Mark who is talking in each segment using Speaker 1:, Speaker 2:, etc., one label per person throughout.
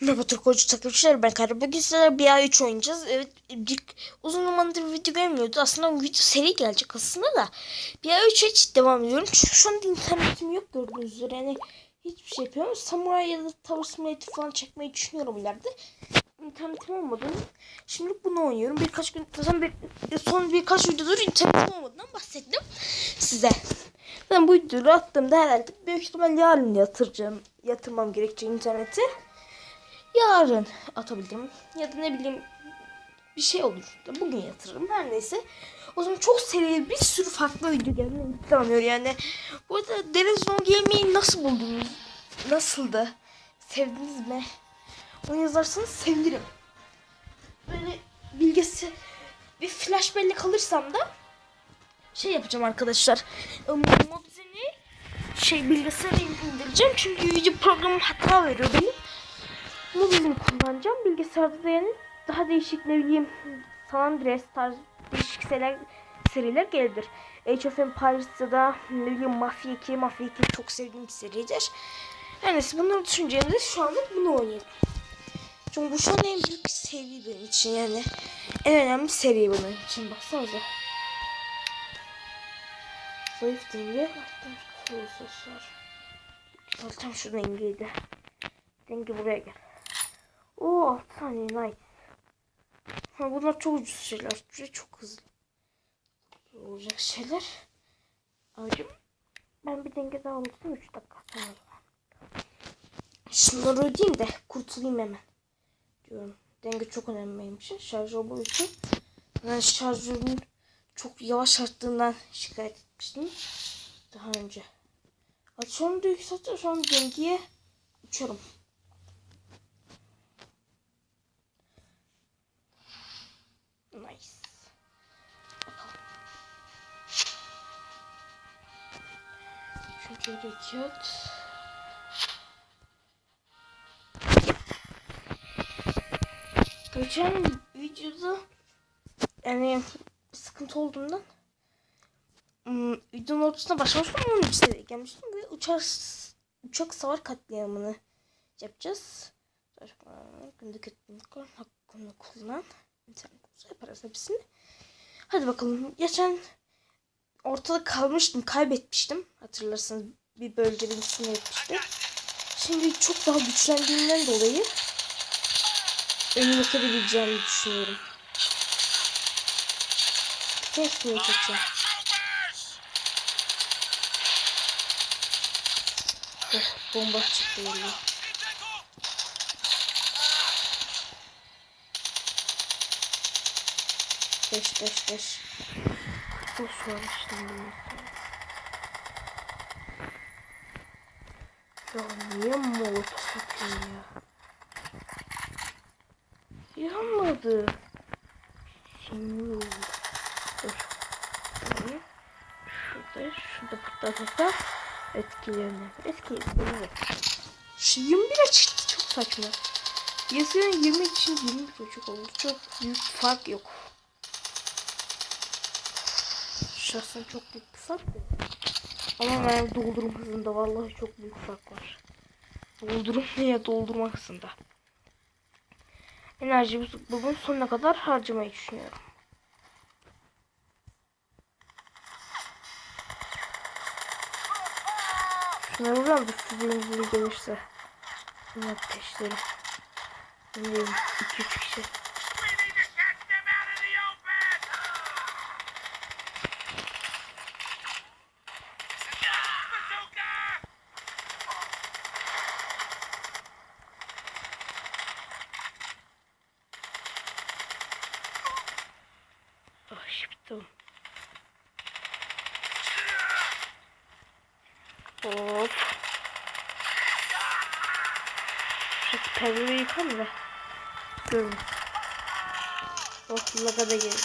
Speaker 1: Merhaba Türk oyuncu takipçiler ben Kara. Bugün sizlerle bir ay 3 oynayacağız. Evet uzun zamandır video gelmiyordu. Aslında video seri gelecek aslında da. Bir ay 3'e hiç devam ediyorum. Çünkü şu anda internetim yok gördüğünüz üzere. Yani hiçbir şey yapıyorum. Samurai ya da Tower Simulator falan çekmeyi düşünüyorum ileride. İnternetim olmadı. Şimdi bunu oynuyorum. Birkaç gün zaten bir, son birkaç videodur internetim olmadığından bahsettim size. Ben bu videoyu attığımda herhalde büyük ihtimal yarın yatıracağım. Yatırmam gerekecek interneti yarın atabilirim. Ya da ne bileyim bir şey olur. Bugün yatırırım. Her neyse. O zaman çok seri bir sürü farklı video gelmeyi planlıyor yani. Bu arada Deniz No Gaming'i nasıl buldunuz? Nasıldı? Sevdiniz mi? Onu yazarsanız sevinirim. Böyle bilgisi bir flash bellek alırsam da şey yapacağım arkadaşlar. Mobizen'i şey bilgisayara indireceğim. Çünkü video programım hata veriyor benim mobilimi kullanacağım. Bilgisayarda da yani daha değişik ne bileyim San Andreas tarzı değişik seriler, seriler gelebilir. Age of Empires'da da ne bileyim Mafia 2, Mafia 2 çok sevdiğim bir seridir. Her neyse bunları düşüneceğimde şu anlık bunu oynayalım. Çünkü bu şu an en büyük seri benim için yani. En önemli seri benim için baksanıza. Zayıf denge. Tam şu dengeydi. Denge buraya gel. Oo 6 saniye nice. Ha, bunlar çok ucuz şeyler. Ve çok hızlı olacak şeyler. Abicim ben bir denge daha unuttum 3 dakika sonra. Şunları ödeyeyim de kurtulayım hemen. Diyorum. Denge çok önemli benim için. Şarjör bu için. Ben şarjörün çok yavaş arttığından şikayet etmiştim. Daha önce. Hadi şu anda yükseltiyor. Şu an dengeye uçuyorum. Kağıt. Geçen videoda yani sıkıntı olduğundan ım, videonun ortasına başlamıştım onun işte gelmiştim ve uçak uçak savar katliamını yapacağız. Günlük etkinlikler hakkında kullan. İnternet yaparız hepsini. Hadi bakalım. Geçen ortada kalmıştım. Kaybetmiştim. Hatırlarsanız bir bölge birisini etmişti. Şimdi çok daha güçlendiğinden dolayı önü yok edebileceğimi düşünüyorum. Kesmeye çekeceğim. Oh, bomba çıktı yolu. Beş beş beş. Boş vermiştim bunu. Ya niye molotof atıyor ya? Yanmadı. Oldu. Dur. Şurayı. Şurada, şurada patlatırsa etkilerini. Etkilerini. Şu 21'e çıktı çok saçma. Yazıyorum 20 için 20 çocuk olur. Çok büyük fark yok. Şahsen çok büyük bir fark yok. Ama ben doldurum hızında vallahi çok büyük fark var. Doldurum veya doldurma hızında. Enerji bugün sonuna kadar harcamayı düşünüyorum. Şuna vuran bir sizin gelirse. Bunu ateşlerim. Bilmiyorum 2-3 kişi. Oh, şıptım. Hop. Şu perdeyi yıkalım da. Görün. Oh, laga da geldi.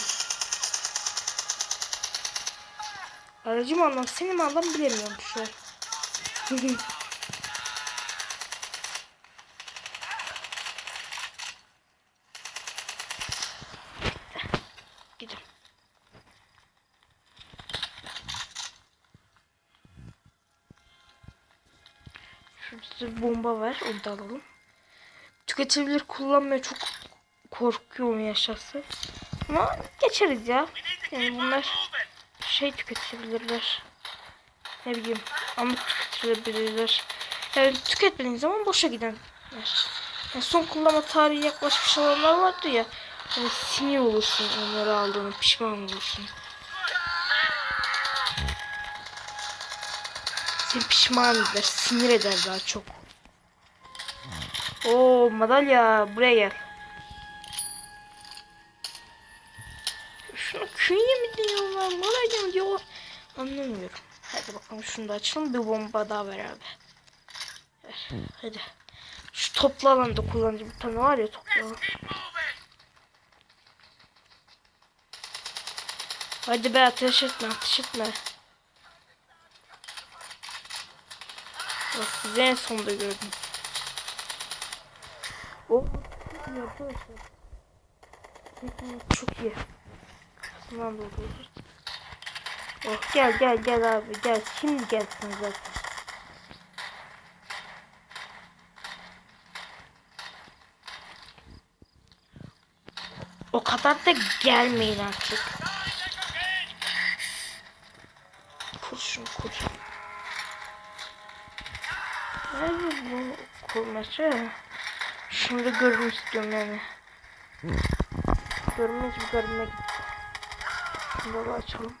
Speaker 1: Aracım anlam, senin anlam bilemiyorum şu an. Gidin. Şurada bir bomba var. Onu da alalım. tüketilebilir kullanmaya çok korkuyorum yaşarsa. Ama geçeriz ya. Yani bunlar şey tüketebilirler. Ne bileyim ama tüketilebilirler. Yani tüketmediğin zaman boşa gidenler. Yani son kullanma tarihi yaklaşmış olanlar vardı ya. Hani sinir olursun onları aldığını pişman olursun. Seni pişman eder, sinir eder daha çok. Oo madalya buraya gel. Şuna künye mi diyorlar, madalya mı diyorlar anlamıyorum. Hadi bakalım şunu da açalım bir bomba daha ver abi. Ver, hadi. Şu toplu alanda kullanıcı bir tane var ya toplu alan. Hadi be ateş etme ateş etme. Bak sizi en sonda gördüm. O iyi arkadaşlar. Çok iyi. Kafasından doldururuz. Oh gel gel gel abi gel. Şimdi gelsin zaten. O kadar da gelmeyin artık. Kurşun kurşun. Nerede bu kurmaça? Şimdi görmek istiyorum yani. Görmek bir görmek. Şunu da açalım.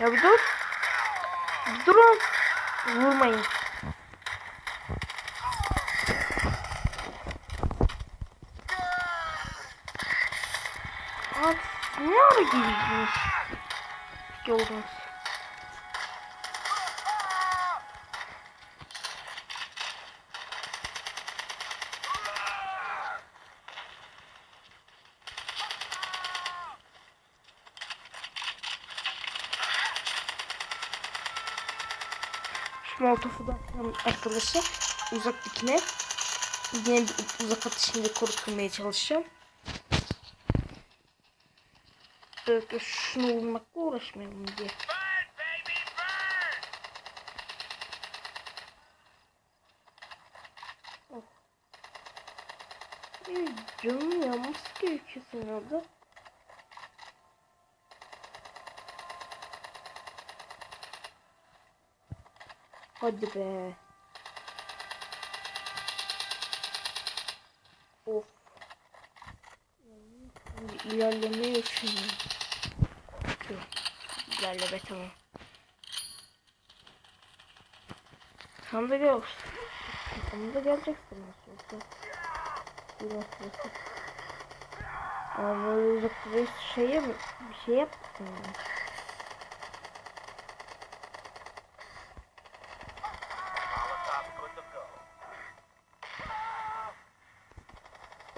Speaker 1: Ya bir dur. Bir durun. Vurmayın. Abi ne ara girdiniz? Yoldunuz. Molotofu da atalım arkadaşlar. Uzak dikine. Yine bir uzak atışımda korutulmaya çalışacağım. Böyle şunu vurmakla uğraşmayalım diye. Oh. Ee, canım yanması gerekiyor senin orada. Hadi be. Of. Şimdi ilerlemeyi düşünüyorum. Dur. İlerle be tamam. Sen de gel. Sen de geleceksin nasıl olsa. Bir nasıl olsa. Ama böyle uzakta bir şeye mi? Bir şey yaptın mı?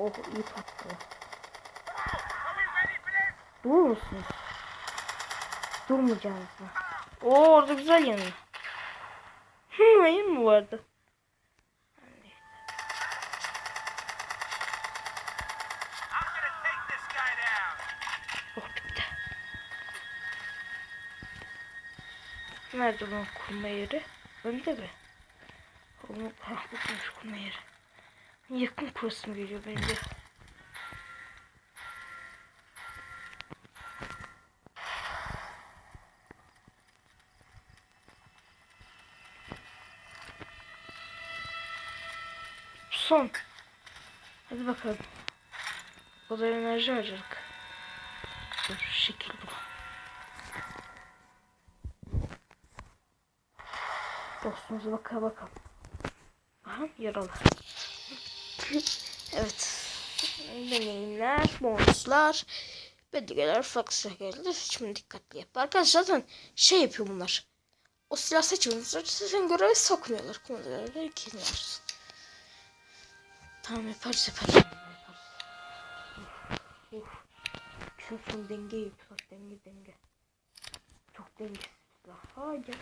Speaker 1: Oh iyi patladı. Durur musunuz? Durmayacağız mı? Oo orada güzel yanıyor. Hı, hayır mı vardı? Nerede lan kurma yeri? Önde mi? Onu, ha bukmuş kurma yeri. Yakın kurası mı geliyor bence? Son. Hadi bakalım. O kadar enerji harcadık. Dur şekil bu. Dostumuza bakalım bakalım. Aha yaralı. evet. Deneyimler, bonuslar, belgeler, fakslar geldi. Şimdi dikkatli yap. Arkadaşlar zaten şey yapıyor bunlar. O silah seçmiyorlar. Sizin göreve sokmuyorlar. Komandaları kilitliyorlar. Tamam yaparız yaparız. Uf. Şu son denge yapıyor. Denge denge. Çok dengesiz silah. Hayır.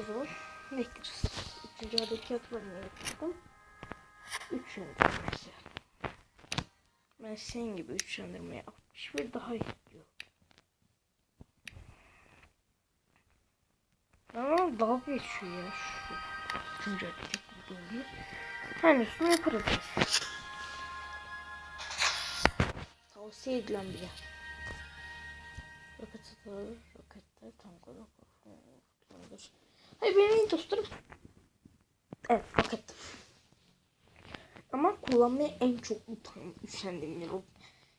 Speaker 1: O zaman bekleriz. İkinci adaki yapmadım. Yapmadım. 3 yıldır. Ben senin gibi 3 yıldırmaya 61 daha istiyor. Ama dalga geçiyor ya şu. Üçüncü atacak bu doluyor. Her üstünü yaparız biz. Tavsiye edilen bir yer. Roket atılır, roketler tanklar, tanklar. Hayır benim iyi dostlarım. Evet roket ama kullanmaya en çok utan, üşendiğim yer.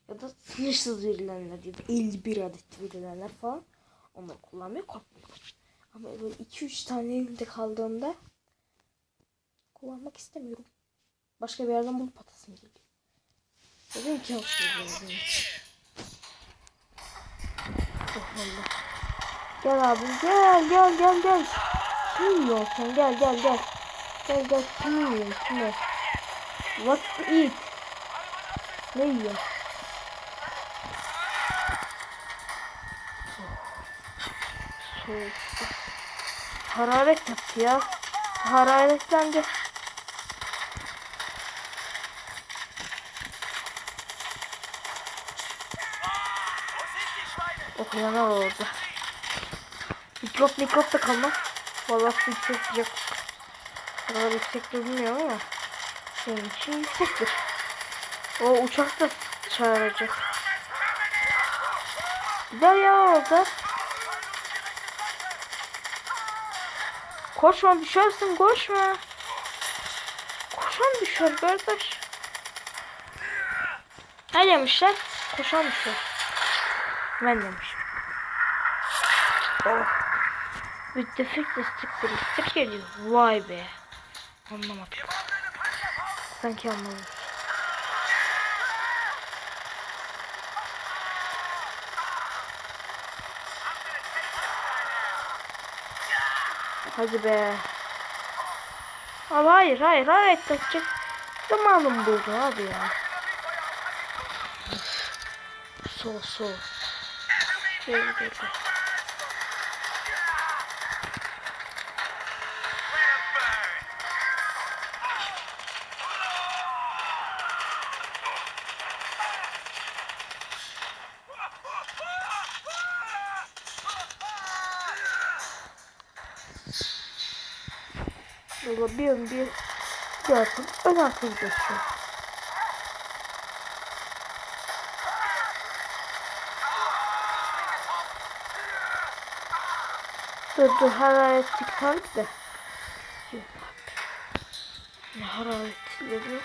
Speaker 1: Ya da sınırsız verilenler ya da 51 adet verilenler falan. Onları kullanmaya korkmuyorum. Ama böyle 2-3 tane elimde kaldığında kullanmak istemiyorum. Başka bir yerden bulup atasım geliyor. Hafta benim için. Oh Allah. Gel abi gel gel gel gel. Kim yiyorsun gel gel gel. Gel gel kim yiyorsun kime? What to eat? Ne yiyorsun? Soğuk. Hararet yaptı ya. Hararetlendi. Okuyanlar orada. Mikrop mikrop da kalmaz. Vallahi yüksek sıcak. Kadar yüksektir bilmiyorum ama. Senin için yüksektir. O uçak da çağıracak. Gider ya orada. Koşma düşersin koşma. Koşan düşer kardeş. Ne demişler? Koşan düşer. Ben demişim. Oh. The fitness stick geliyor. Vay be. Anlamadım. Sanki anladım. Hadi be. Abi hayır hayır hayır kaçacak. Zamanım buldu abi ya. Sol sol. Gel gel gel. Bir atım ön atım geçiyor. Dur dur hararetlik tabii de. Yok abi. Ne hararetleri.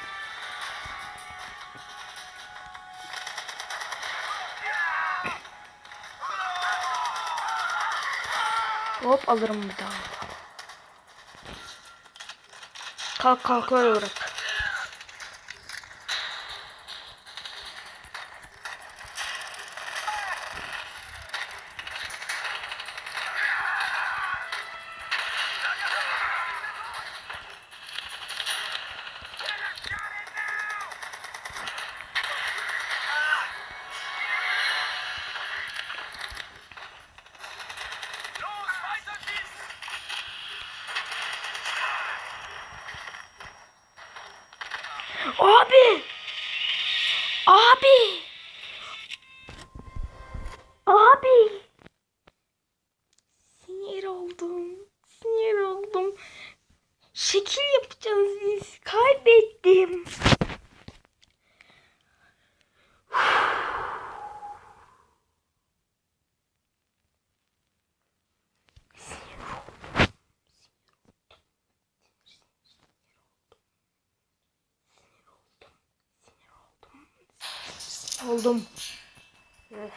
Speaker 1: Hop alırım bir daha. Kalk kalk öyle bırak. Abi! Abi! Abi! Sinir oldum. Sinir oldum. Şekil yapacağız biz. Kaybettim. Oldum. Öf.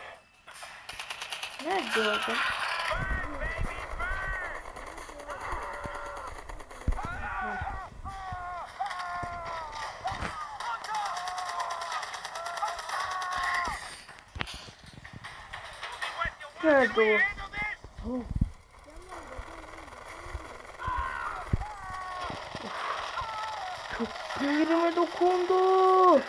Speaker 1: Nerede orada? Nerede o? Çok sinirime dokundu.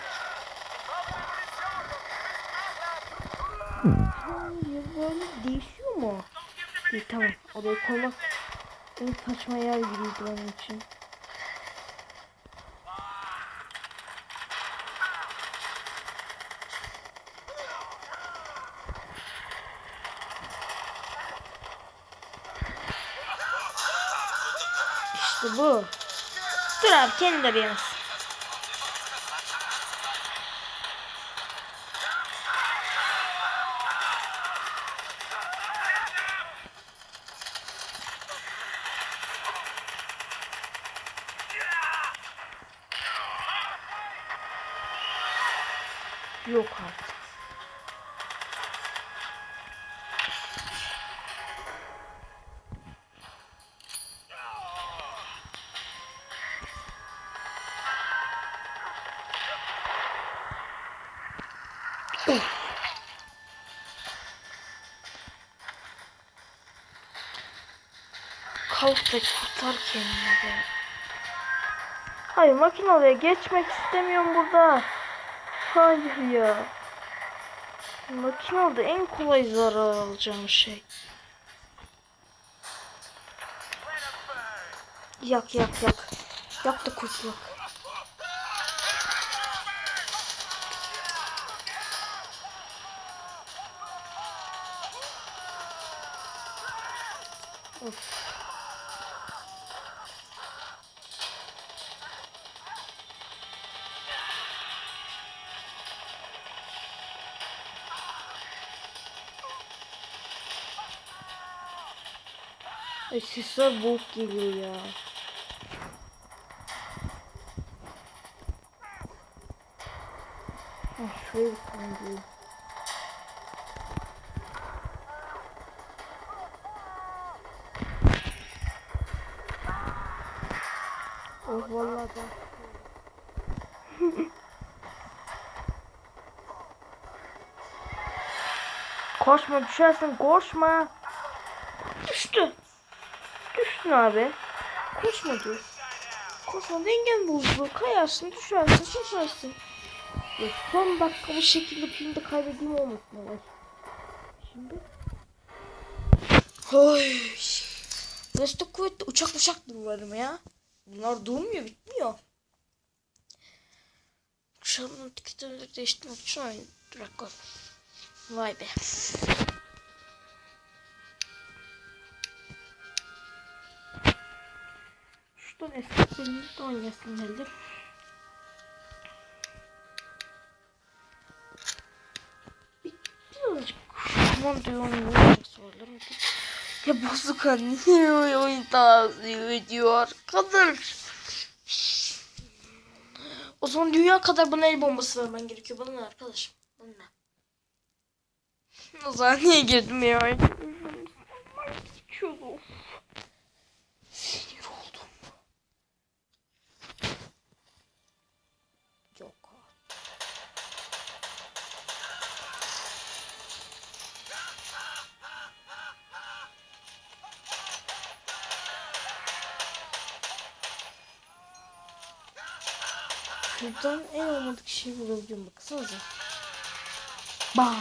Speaker 1: Hayır böyle değişiyor mu? İyi tamam oraya koymak en saçma yer gibiydi benim için. İşte bu. Dur abi kendi de bir yansın. Yok artık. Kalk da kurtar kendini. Hayır makinalıya geçmek istemiyorum burada. Hayır ya. Makinalı en kolay zarar alacağım şey. Yak yak yak. Yak da kurtulak. Ay sesler boğuk geliyor ya. Ah şöyle bir tane diyeyim. Oh vallahi da. koşma düşersin koşma. Düştün abi. Koşma diyor. Koşma dengen bozdu. Kayarsın düşersin. Ya son dakika bu şekilde filmde kaybedeyim olmasın olay. Şimdi. Oy. Burası da kuvvetli uçak uçak durlarım ya. Bunlar durmuyor bitmiyor. Kuşamın tiketini değiştirmek için oyun koy. Vay be. Bölümümüzde oynayasın geldi. Bir, birazcık diyor oynayacak sorularım. Ya bozuk niye oyun tavsiye ediyor arkadaş? O zaman dünya kadar bana el bombası vermen gerekiyor. Bana ne arkadaşım? Bana ne? O zaman niye girdim ya? Çok Şuradan en olmadık şeyi vurabiliyorum baksanıza. Bam.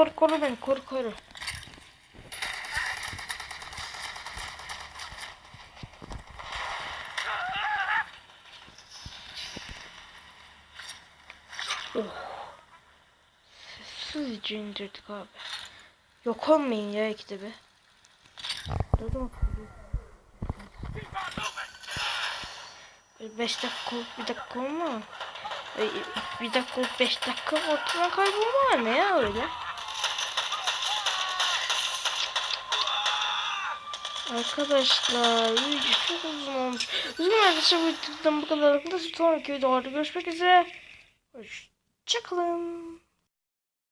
Speaker 1: Koru koru beni koru koru. Oh. Sessizce indirdik abi. Yok olmayın ya ikide bir. Dedim
Speaker 2: moving!
Speaker 1: 5 dakika olup bir dakika olma. Ay, Bir dakika olup 5 dakika ortadan kaybolma ne ya öyle. Arkadaşlar video çok uzun olmuş. Uzun arkadaşlar bu bu kadar. Sonraki videolarda görüşmek üzere. Hoşçakalın.